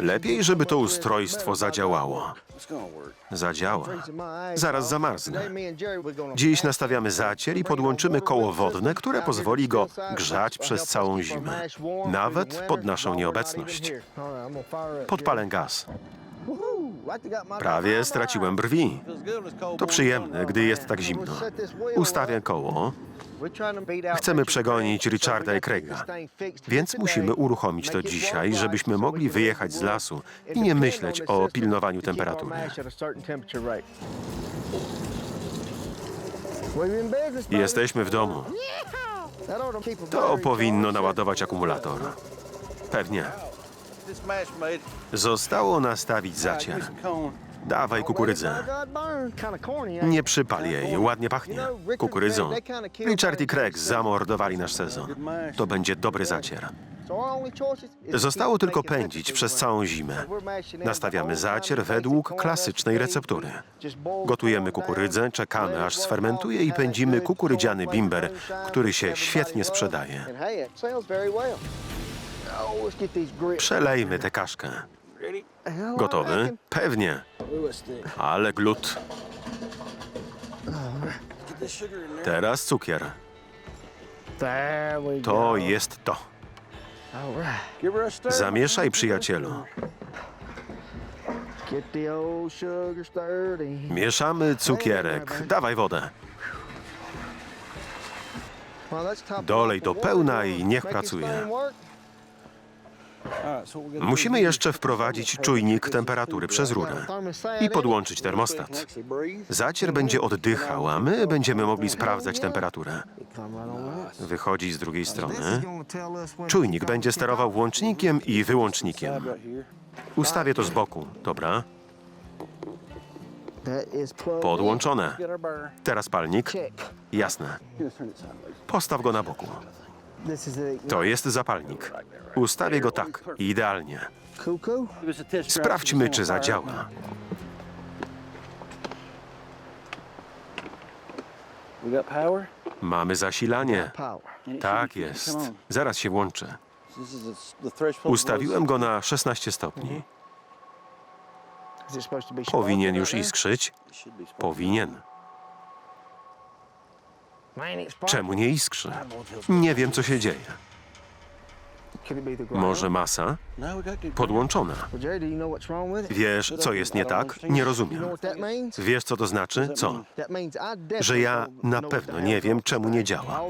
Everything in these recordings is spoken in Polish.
Lepiej, żeby to ustrojstwo zadziałało. Zadziała. Zaraz zamarznie. Dziś nastawiamy zacier i podłączymy koło wodne, które pozwoli go grzać przez całą zimę. Nawet pod naszą nieobecność. Podpalę gaz. Prawie straciłem brwi. To przyjemne, gdy jest tak zimno. Ustawię koło, Chcemy przegonić Richarda i Craiga, więc musimy uruchomić to dzisiaj, żebyśmy mogli wyjechać z lasu i nie myśleć o pilnowaniu temperatury. Jesteśmy w domu. To powinno naładować akumulator. Pewnie. Zostało nastawić zacier. Dawaj kukurydzę. Nie przypal jej, ładnie pachnie. Kukurydzą. Richard i Craig zamordowali nasz sezon. To będzie dobry zacier. Zostało tylko pędzić przez całą zimę. Nastawiamy zacier według klasycznej receptury. Gotujemy kukurydzę, czekamy aż sfermentuje i pędzimy kukurydziany bimber, który się świetnie sprzedaje. Przelejmy tę kaszkę. Gotowy? Pewnie. Ale glut. Teraz cukier. To jest to. Zamieszaj, przyjacielu. Mieszamy cukierek. Dawaj wodę. Dolej do pełna i niech pracuje. Musimy jeszcze wprowadzić czujnik temperatury przez rurę i podłączyć termostat. Zacier będzie oddychał, a my będziemy mogli sprawdzać temperaturę. Wychodzi z drugiej strony. Czujnik będzie sterował włącznikiem i wyłącznikiem. Ustawię to z boku, dobra? Podłączone. Teraz palnik. Jasne. Postaw go na boku. To jest zapalnik. Ustawię go tak, idealnie. Sprawdźmy, czy zadziała. Mamy zasilanie. Tak jest. Zaraz się włączy. Ustawiłem go na 16 stopni. Powinien już iskrzyć. Powinien. Czemu nie iskrzy? Nie wiem, co się dzieje. Może masa? Podłączona. Wiesz, co jest nie tak? Nie rozumiem. Wiesz, co to znaczy? Co? Że ja na pewno nie wiem, czemu nie działa.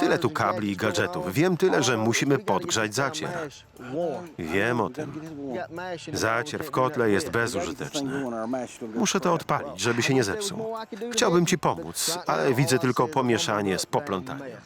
Tyle tu kabli i gadżetów. Wiem tyle, że musimy podgrzać zacier. Wiem o tym. Zacier w kotle jest bezużyteczny. Muszę to odpalić, żeby się nie zepsuł. Chciałbym ci pomóc, ale widzę tylko pomieszanie z poplątaniem.